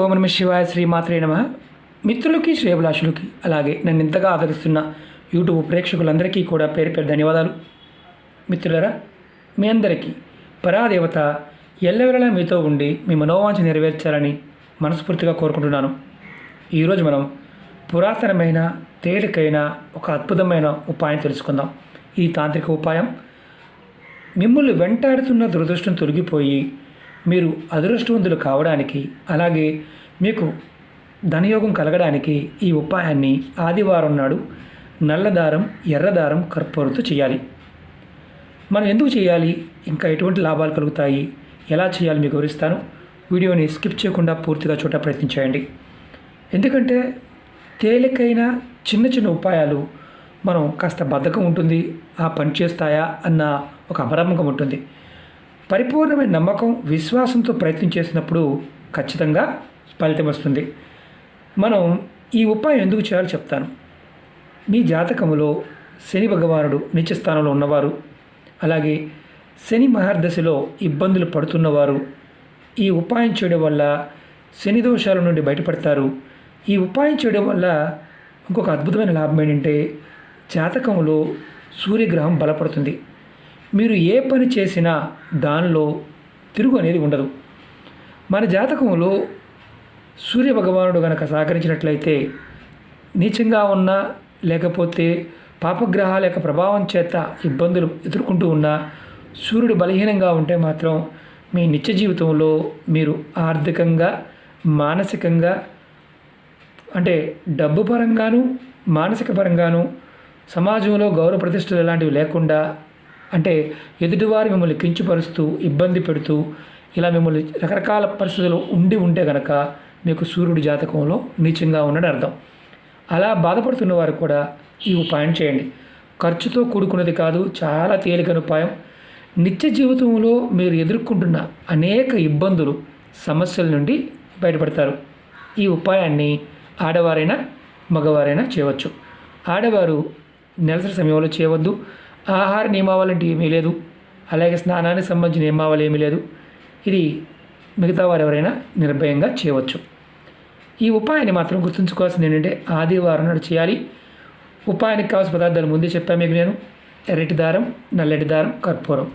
ఓం నమ శివాయ శ్రీమాత్రే నమ. మిత్రులకి శ్రేయభిలాషులకి అలాగే నన్ను ఇంతగా ఆదరిస్తున్న యూట్యూబ్ ప్రేక్షకులందరికీ కూడా పేరు పేరు ధన్యవాదాలు. మిత్రులరా మీ అందరికీ పరాదేవత ఎల్లవెల్లలా మీతో ఉండి మీ మనోవాంఛ నెరవేర్చాలని మనస్ఫూర్తిగా కోరుకుంటున్నాను. ఈరోజు మనం పురాతనమైన తేలికైన ఒక అద్భుతమైన ఉపాయం తెలుసుకుందాం. ఈ తాంత్రిక ఉపాయం మిమ్మల్ని వెంటాడుతున్న దురదృష్టం తొలగిపోయి మీరు అదృష్టవంతులు కావడానికి అలాగే మీకు ధనయోగం కలగడానికి ఈ ఉపాయాన్ని ఆదివారం నాడు నల్లదారం ఎర్రదారం కర్పూరంతో చేయాలి. మనం ఎందుకు చేయాలి? ఇంకా ఎటువంటి లాభాలు కలుగుతాయి? ఎలా చేయాలి? మీకు వివరిస్తాను. వీడియోని స్కిప్ చేయకుండా పూర్తిగా చూడ ప్రయత్నించేయండి ఎందుకంటే తేలికైన చిన్న చిన్న ఉపాయాలు మనం కాస్త బద్ధకం ఉంటుంది ఆ పని చేస్తాయా అన్న ఒక అపనమ్మకం ఉంటుంది. పరిపూర్ణమైన నమ్మకం విశ్వాసంతో ప్రయత్నం చేసినప్పుడు ఖచ్చితంగా ఫలితం వస్తుంది. మనం ఈ ఉపాయం ఎందుకు చేయాలో చెప్తాను. మీ జాతకములో శని భగవానుడు నిత్య స్థానంలో ఉన్నవారు అలాగే శని మహర్దశలో ఇబ్బందులు పడుతున్నవారు ఈ ఉపాయం చేయడం వల్ల శని దోషాల నుండి బయటపడతారు. ఈ ఉపాయం చేయడం వల్ల ఇంకొక అద్భుతమైన లాభం ఏంటంటే జాతకంలో సూర్యగ్రహం బలపడుతుంది. మీరు ఏ పని చేసినా దానిలో తిరుగు అనేది ఉండదు. మన జాతకంలో సూర్య భగవానుడు కనుక సహకరించినట్లయితే నీచంగా ఉన్నా లేకపోతే పాపగ్రహాల యొక్క ప్రభావం చేత ఇబ్బందులు ఎదుర్కొంటూ ఉన్నా సూర్యుడు బలహీనంగా ఉంటే మాత్రం మీ నిత్య జీవితంలో మీరు ఆర్థికంగా మానసికంగా అంటే డబ్బు పరంగాను మానసిక పరంగాను సమాజంలో గౌరవ ప్రతిష్టలు లాంటివి లేకుండా అంటే ఎదుటివారి మిమ్మల్ని కించుపరుస్తూ ఇబ్బంది పెడుతూ ఇలా మిమ్మల్ని రకరకాల పరిస్థితులు ఉండి ఉంటే కనుక మీకు సూర్యుడి జాతకంలో నీచంగా ఉన్నాడు అర్థం. అలా బాధపడుతున్న వారు కూడా ఈ ఉపాయం చేయండి. ఖర్చుతో కూడుకున్నది కాదు చాలా తేలికైన ఉపాయం. నిత్య జీవితంలో మీరు ఎదుర్కొంటున్న అనేక ఇబ్బందులు సమస్యల నుండి బయటపడతారు. ఈ ఉపాయాన్ని ఆడవారైనా మగవారైనా చేయవచ్చు. ఆడవారు నెలసరి సమయంలో చేయవద్దు. ఆహార నియమావళి అంటే ఏమీ లేదు. అలాగే స్నానానికి సంబంధించిన నియమావళి ఏమీ లేదు. ఇది మిగతా వారు ఎవరైనా నిర్భయంగా చేయవచ్చు. ఈ ఉపాయాన్ని మాత్రం గుర్తుంచుకోవాల్సింది ఏంటంటే ఆదివారం నాడు చేయాలి. ఉపాయానికి కావాల్సిన పదార్థాలు ముందే చెప్పాను మీకు నేను. ఎర్రటి దారం నల్లటి దారం కర్పూరం.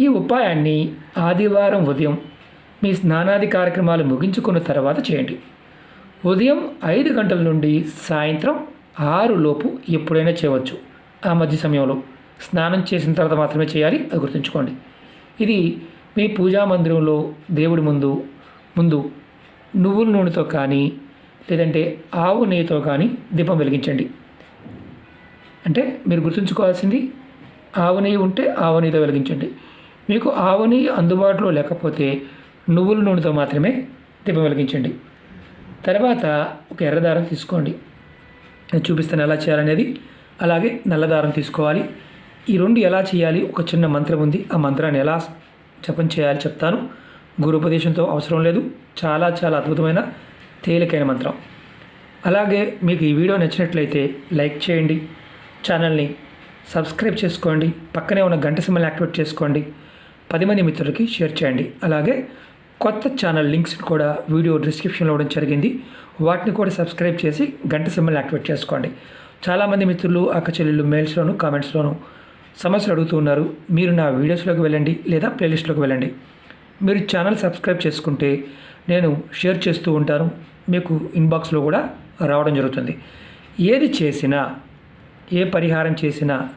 ఈ ఉపాయాన్ని ఆదివారం ఉదయం మీ స్నానాది కార్యక్రమాలు ముగించుకున్న తర్వాత చేయండి. ఉదయం ఐదు గంటల నుండి సాయంత్రం ఆరు లోపు ఎప్పుడైనా చేయవచ్చు. ఆ మధ్య సమయంలో స్నానం చేసిన తర్వాత మాత్రమే చేయాలి అది గుర్తుంచుకోండి. ఇది మీ పూజా మందిరంలో దేవుడి ముందు ముందు నువ్వుల నూనెతో కానీ లేదంటే ఆవు నెయ్యితో కానీ దీపం వెలిగించండి. అంటే మీరు గుర్తుంచుకోవాల్సింది ఆవు నెయ్యి ఉంటే ఆవు నెయ్యితో వెలిగించండి. మీకు ఆవు నెయ్యి అందుబాటులో లేకపోతే నువ్వుల నూనెతో మాత్రమే దీపం వెలిగించండి. తర్వాత ఒక ఎర్రదారం తీసుకోండి. నేను చూపిస్తాను ఎలా చేయాలనేది. అలాగే నల్లదారం తీసుకోవాలి. ఈ రెండు ఎలా చేయాలి? ఒక చిన్న మంత్రం ఉంది. ఆ మంత్రాన్ని ఎలా జపం చేయాలి చెప్తాను. గురుపదేశంతో అవసరం లేదు. చాలా చాలా అద్భుతమైన తేలికైన మంత్రం. అలాగే మీకు ఈ వీడియో నచ్చినట్లయితే లైక్ చేయండి. ఛానల్ని సబ్స్క్రైబ్ చేసుకోండి. పక్కనే ఉన్న గంట సిమ్మల్ని యాక్టివేట్ చేసుకోండి. పది మంది మిత్రులకి షేర్ చేయండి. అలాగే కొత్త ఛానల్ లింక్స్ కూడా వీడియో డిస్క్రిప్షన్లో ఇవ్వడం జరిగింది. వాటిని కూడా సబ్స్క్రైబ్ చేసి గంట సిమ్మల్ని యాక్టివేట్ చేసుకోండి. చాలామంది మిత్రులు అక్క చెల్లెళ్ళు మెయిల్స్లోను కామెంట్స్లోను సమస్యలు అడుగుతున్నారు మీరు నా వీడియోస్లోకి వెళ్ళండి లేదా ప్లేలిస్ట్లోకి వెళ్ళండి. మీరు ఛానల్ సబ్స్క్రైబ్ చేసుకుంటే నేను షేర్ చేస్తూ ఉంటాను. మీకు ఇన్బాక్స్లో కూడా రావడం జరుగుతుంది. ఏది చేసినా ఏ పరిహారం చేసినా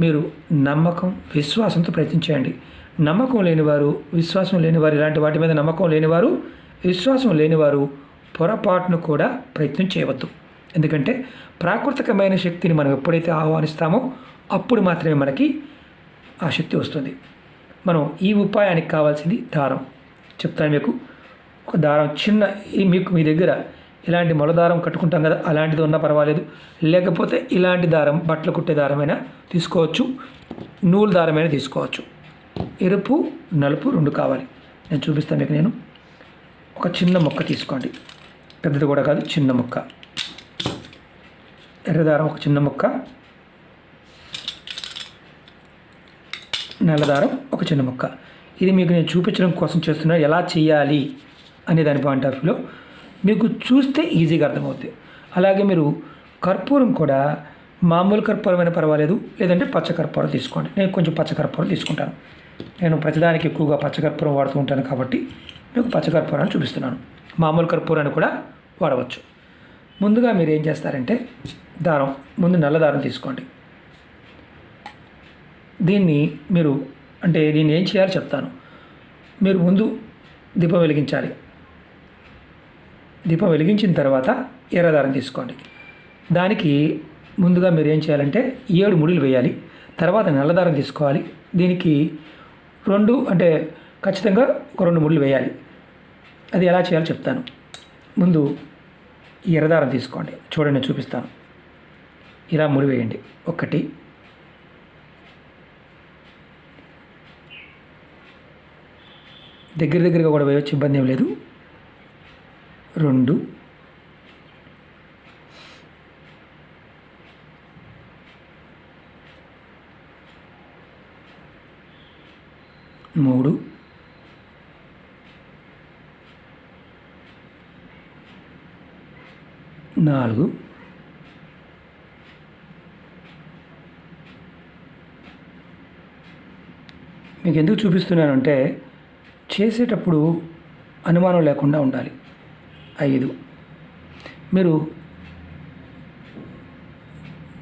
మీరు నమ్మకం విశ్వాసంతో ప్రయత్నించేయండి నమ్మకం లేనివారు విశ్వాసం లేనివారు ఇలాంటి వాటి మీద నమ్మకం లేనివారు విశ్వాసం లేనివారు పొరపాటును కూడా ప్రయత్నం చేయవద్దు. ఎందుకంటే ప్రాకృతికమైన శక్తిని మనం ఎప్పుడైతే ఆహ్వానిస్తామో అప్పుడు మాత్రమే మనకి ఆ శక్తి వస్తుంది. మనం ఈ ఉపాయానికి కావాల్సింది దారం. చెప్తాను మీకు ఒక దారం చిన్న మీకు మీ దగ్గర ఇలాంటి మొలదారం కట్టుకుంటాం కదా అలాంటిది ఉన్నా పర్వాలేదు. లేకపోతే ఇలాంటి దారం బట్టలు కుట్టే దారమైనా తీసుకోవచ్చు. నూలు దారమైనా తీసుకోవచ్చు. ఎరుపు నలుపు రెండు కావాలి. నేను చూపిస్తాను మీకు నేను. ఒక చిన్న మొక్క తీసుకోండి. పెద్దది కూడా కాదు చిన్న మొక్క. ఎర్రదారం ఒక చిన్న ముక్క. నల్లదారం ఒక చిన్న ముక్క. ఇది మీకు నేను చూపించడం కోసం చేస్తున్నా ఎలా చేయాలి అనే దాని పాయింట్ ఆఫ్ వ్యూలో మీకు చూస్తే ఈజీగా అర్థమవుతుంది అలాగే మీరు కర్పూరం కూడా మామూలు కర్పూరమైనా పర్వాలేదు లేదంటే పచ్చకర్పూరం తీసుకోండి. నేను కొంచెం పచ్చకర్పూరం తీసుకుంటాను. నేను ప్రతిదానికి ఎక్కువగా పచ్చకర్పూరం వాడుతూ ఉంటాను కాబట్టి మీకు పచ్చకర్పూరాన్ని చూపిస్తున్నాను. మామూలు కర్పూరాన్ని కూడా వాడవచ్చు. ముందుగా మీరు ఏం చేస్తారంటే దారం ముందు నల్ల దారం తీసుకోండి. దీన్ని మీరు అంటే దీన్ని ఏం చేయాలో చెప్తాను. మీరు ముందు దీపం వెలిగించాలి. దీపం వెలిగించిన తర్వాత ఎర్రదారం తీసుకోండి. దానికి ముందుగా మీరు ఏం చేయాలంటే ఏడు ముడులు వేయాలి. తర్వాత నల్లదారం తీసుకోవాలి. దీనికి రెండు అంటే ఖచ్చితంగా ఒక రెండు ముడులు వేయాలి. అది ఎలా చేయాలో చెప్తాను. ముందు ఎర్రదారం తీసుకోండి. చూడండి చూపిస్తాను. ఇలా ముడివేయండి ఒకటి. దగ్గర దగ్గరగా కూడా వేయవచ్చు ఇబ్బంది ఏం లేదు. రెండు. మూడు. నాలుగు. మీకు ఎందుకు చూపిస్తున్నానంటే చేసేటప్పుడు అనుమానం లేకుండా ఉండాలి. ఐదు. మీరు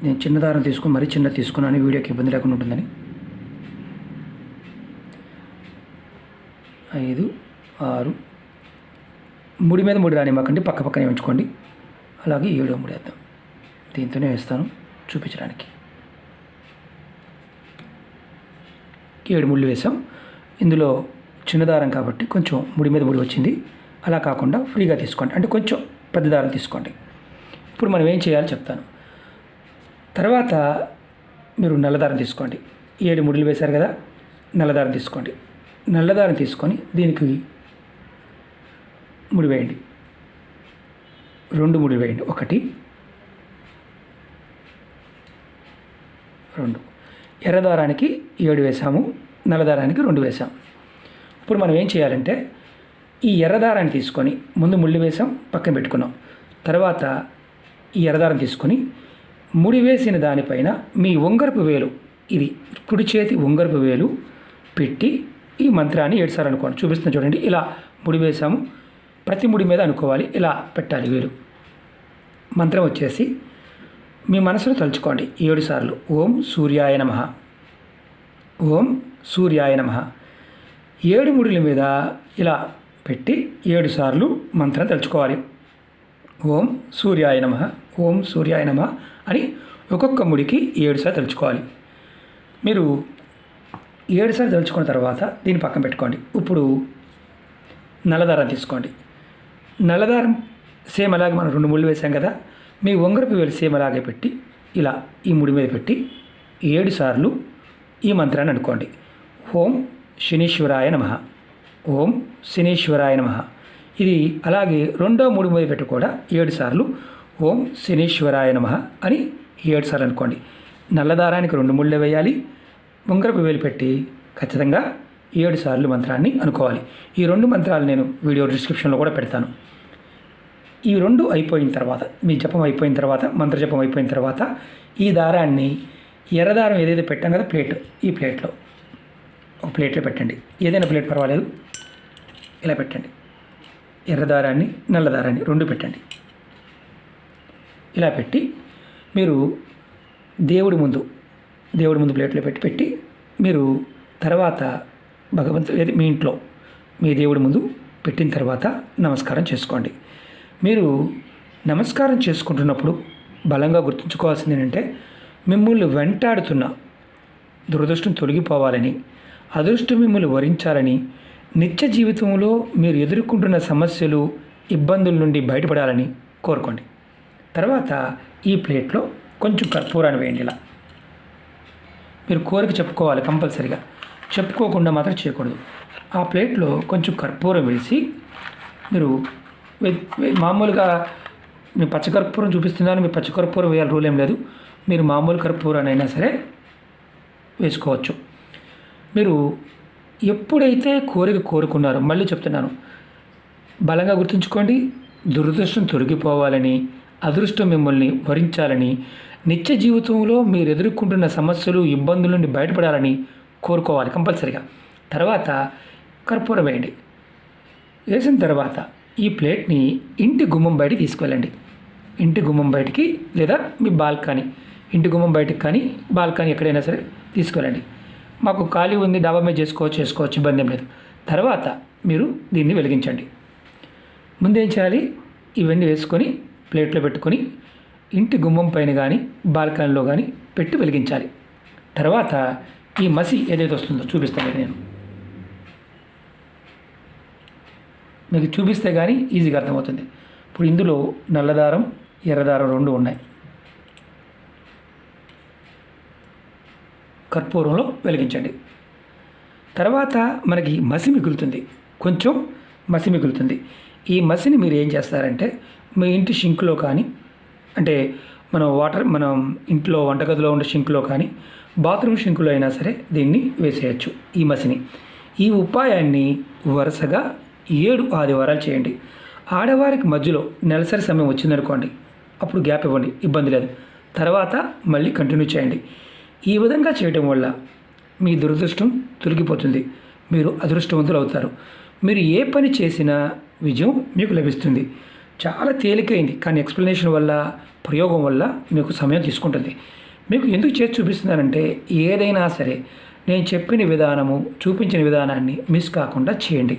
నేను చిన్న దారం తీసుకుని మరీ చిన్న తీసుకున్నాను వీడియోకి ఇబ్బంది లేకుండా ఉంటుందని. ఐదు ఆరు. ముడి మీద ముడి రానివ్వకండి పక్క పక్కనే ఉంచుకోండి. అలాగే ఏడో ముడి వేద్దాం. దీంతోనే వేస్తాను చూపించడానికి. ఏడు ముళ్ళు వేసాం ఇందులో చిన్న దారం కాబట్టి కొంచెం ముడి మీద ముడి వచ్చింది. అలా కాకుండా ఫ్రీగా తీసుకోండి. అంటే కొంచెం పెద్ద దారం తీసుకోండి. ఇప్పుడు మనం ఏం చేయాలో చెప్తాను. తర్వాత మీరు నల్లదారం తీసుకోండి. ఏడు ముడులు వేశారు కదా నల్లదారం తీసుకోండి. నల్లదారం తీసుకొని దీనికి ముడి వేయండి. రెండు ముడి వేయండి. ఒకటి రెండు. ఎర్రదారానికి ఏడు వేసాము నల్లదారానికి రెండు వేసాం ఇప్పుడు మనం ఏం చేయాలంటే ఈ ఎర్రదారాన్ని తీసుకొని ముందు ముళ్ళు వేసాం పక్కన పెట్టుకున్నాం. తర్వాత ఈ ఎర్రదారం తీసుకొని ముడి వేసిన దానిపైన మీ ఉంగరపు వేలు ఇది కుడి చేతి ఉంగరపు వేలు పెట్టి ఈ మంత్రాన్ని ఏడుసారి అనుకోండి. చూపిస్తున్నా చూడండి ఇలా ముడి వేసాము ప్రతి ముడి మీద అనుకోవాలి ఇలా పెట్టాలి వేలు. మంత్రం వచ్చేసి మీ మనసులో తలుచుకోండి. ఏడు సార్లు. ఓం సూర్యాయ నమ. ఓం సూర్యాయ నమ. ఏడు ముడుల మీద ఇలా పెట్టి ఏడు సార్లు మంత్రం తలుచుకోవాలి. ఓం సూర్యాయ నమ. ఓం సూర్యాయ నమ అని ఒక్కొక్క ముడికి ఏడుసార్లు తలుచుకోవాలి. మీరు ఏడుసార్లు తలుచుకున్న తర్వాత దీన్ని పక్కన పెట్టుకోండి. ఇప్పుడు నల్లదారం తీసుకోండి. నల్లదారం సేమ్ అలాగే మనం రెండు ముళ్ళు వేసాం కదా మీ ఉంగరపు వేలు సేమ్ అలాగే పెట్టి ఇలా ఈ ముడి మీద పెట్టి ఏడు సార్లు ఈ మంత్రాన్ని అనుకోండి. ఓం శనీశ్వరాయ నమ. ఓం శనీశ్వరాయ నమ. ఇది అలాగే రెండో మూడు మీద పెట్టి కూడా ఏడు సార్లు ఓం శనీశ్వరాయ నమ అని ఏడు సార్లు అనుకోండి. నల్లదారానికి రెండు ముళ్ళు వేయాలి. ఉంగరపు వేలు పెట్టి ఖచ్చితంగా ఏడు సార్లు మంత్రాన్ని అనుకోవాలి. ఈ రెండు మంత్రాలు నేను వీడియో డిస్క్రిప్షన్లో కూడా పెడతాను. ఈ రెండు అయిపోయిన తర్వాత మీ జపం అయిపోయిన తర్వాత మంత్ర జపం అయిపోయిన తర్వాత ఈ దారాన్ని ఎర్రదారం ఏదైతే పెట్టాం కదా ప్లేట్ ఈ ప్లేట్లో ఒక ప్లేట్లో పెట్టండి. ఏదైనా ప్లేట్ పర్వాలేదు. ఇలా పెట్టండి. ఎర్రదారాన్ని నల్లదారాన్ని రెండు పెట్టండి. ఇలా పెట్టి మీరు దేవుడి ముందు దేవుడి ముందు ప్లేట్లో పెట్టి పెట్టి మీరు తర్వాత భగవంతు మీ ఇంట్లో మీ దేవుడి ముందు పెట్టిన తర్వాత నమస్కారం చేసుకోండి. మీరు నమస్కారం చేసుకుంటున్నప్పుడు బలంగా గుర్తుంచుకోవాల్సింది ఏంటంటే మిమ్మల్ని వెంటాడుతున్న దురదృష్టం తొలగిపోవాలని అదృష్టం మిమ్మల్ని వరించాలని నిత్య జీవితంలో మీరు ఎదుర్కొంటున్న సమస్యలు ఇబ్బందుల నుండి బయటపడాలని కోరుకోండి. తర్వాత ఈ ప్లేట్లో కొంచెం కర్పూరాన్ని వేయండి ఇలా. మీరు కోరిక చెప్పుకోవాలి కంపల్సరిగా. చెప్పుకోకుండా మాత్రం చేయకూడదు. ఆ ప్లేట్లో కొంచెం కర్పూరం వేసి మీరు మామూలుగా మీ పచ్చకర్పూరం చూపిస్తున్నాను మీ పచ్చకర్పూరం వేయాలి రూల్ ఏం లేదు. మీరు మామూలు కర్పూరాన్ని అయినా సరే వేసుకోవచ్చు. మీరు ఎప్పుడైతే కోరిక కోరుకున్నారో మళ్ళీ చెప్తున్నాను బలంగా గుర్తుంచుకోండి దురదృష్టం తొలగిపోవాలని అదృష్టం మిమ్మల్ని వరించాలని నిత్య జీవితంలో మీరు ఎదుర్కొంటున్న సమస్యలు ఇబ్బందుల నుండి బయటపడాలని కోరుకోవాలి కంపల్సరిగా. తర్వాత కర్పూరం వేయండి. వేసిన తర్వాత ఈ ప్లేట్ని ఇంటి గుమ్మం బయట తీసుకువెళ్ళండి ఇంటి గుమ్మం బయటికి లేదా మీ బాల్కనీ. ఇంటి గుమ్మం బయటికి కానీ బాల్కనీ ఎక్కడైనా సరే తీసుకెళ్ళండి మాకు ఖాళీ ఉంది డాబా మీద చేసుకోవచ్చు చేసుకోవచ్చు ఇబ్బంది ఏం లేదు. తర్వాత మీరు దీన్ని వెలిగించండి. ముందేం చేయాలి? ఇవన్నీ వేసుకొని ప్లేట్లో పెట్టుకొని ఇంటి గుమ్మం పైన కానీ బాల్కనీలో కానీ పెట్టి వెలిగించాలి. తర్వాత ఈ మసి ఏదైతే వస్తుందో చూపిస్తాను నేను. మీకు చూపిస్తే కానీ ఈజీగా అర్థమవుతుంది. ఇప్పుడు ఇందులో నల్లదారం ఎర్రదారం రెండు ఉన్నాయి. కర్పూరంలో వెలిగించండి. తర్వాత మనకి మసి మిగులుతుంది. కొంచెం మసి మిగులుతుంది. ఈ మసిని మీరు ఏం చేస్తారంటే మీ ఇంటి షింక్లో కానీ అంటే మనం వాటర్ మనం ఇంట్లో వంటగదిలో ఉండే షింక్లో కానీ బాత్రూమ్ షింకులో అయినా సరే దీన్ని వేసేయచ్చు ఈ మసిని. ఈ ఉపాయాన్ని వరుసగా ఏడు ఆదివారాలు చేయండి. ఆడవారికి మధ్యలో నెలసరి సమయం వచ్చిందనుకోండి. అప్పుడు గ్యాప్ ఇవ్వండి. ఇబ్బంది లేదు. తర్వాత మళ్ళీ కంటిన్యూ చేయండి. ఈ విధంగా చేయడం వల్ల మీ దురదృష్టం తొలగిపోతుంది. మీరు అదృష్టవంతులు అవుతారు మీరు ఏ పని చేసినా విజయం మీకు లభిస్తుంది. చాలా తేలికైంది. కానీ ఎక్స్ప్లెనేషన్ వల్ల ప్రయోగం వల్ల మీకు సమయం తీసుకుంటుంది. మీకు ఎందుకు చేసి చూపిస్తున్నానంటే ఏదైనా సరే నేను చెప్పిన విధానము చూపించిన విధానాన్ని మిస్ కాకుండా చేయండి.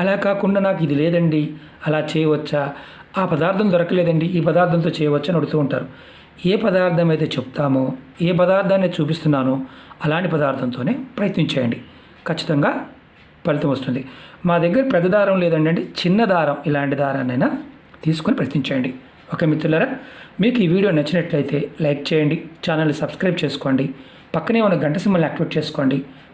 అలా కాకుండా నాకు ఇది లేదండి. అలా చేయవచ్చా? ఆ పదార్థం దొరకలేదండి. ఈ పదార్థంతో చేయవచ్చా అని అడుగుతూ ఉంటారు. ఏ పదార్థం అయితే చెప్తామో ఏ పదార్థాన్ని చూపిస్తున్నానో అలాంటి పదార్థంతోనే ప్రయత్నించేయండి ఖచ్చితంగా ఫలితం వస్తుంది. మా దగ్గర పెద్ద దారం లేదండి అంటే చిన్న దారం ఇలాంటి దారాన్నైనా తీసుకొని ప్రయత్నించేయండి ఓకే మిత్రులారా? మీకు ఈ వీడియో నచ్చినట్లయితే లైక్ చేయండి. ఛానల్ని సబ్స్క్రైబ్ చేసుకోండి. పక్కనే ఉన్న గంట సింబల్ని యాక్టివేట్ చేసుకోండి.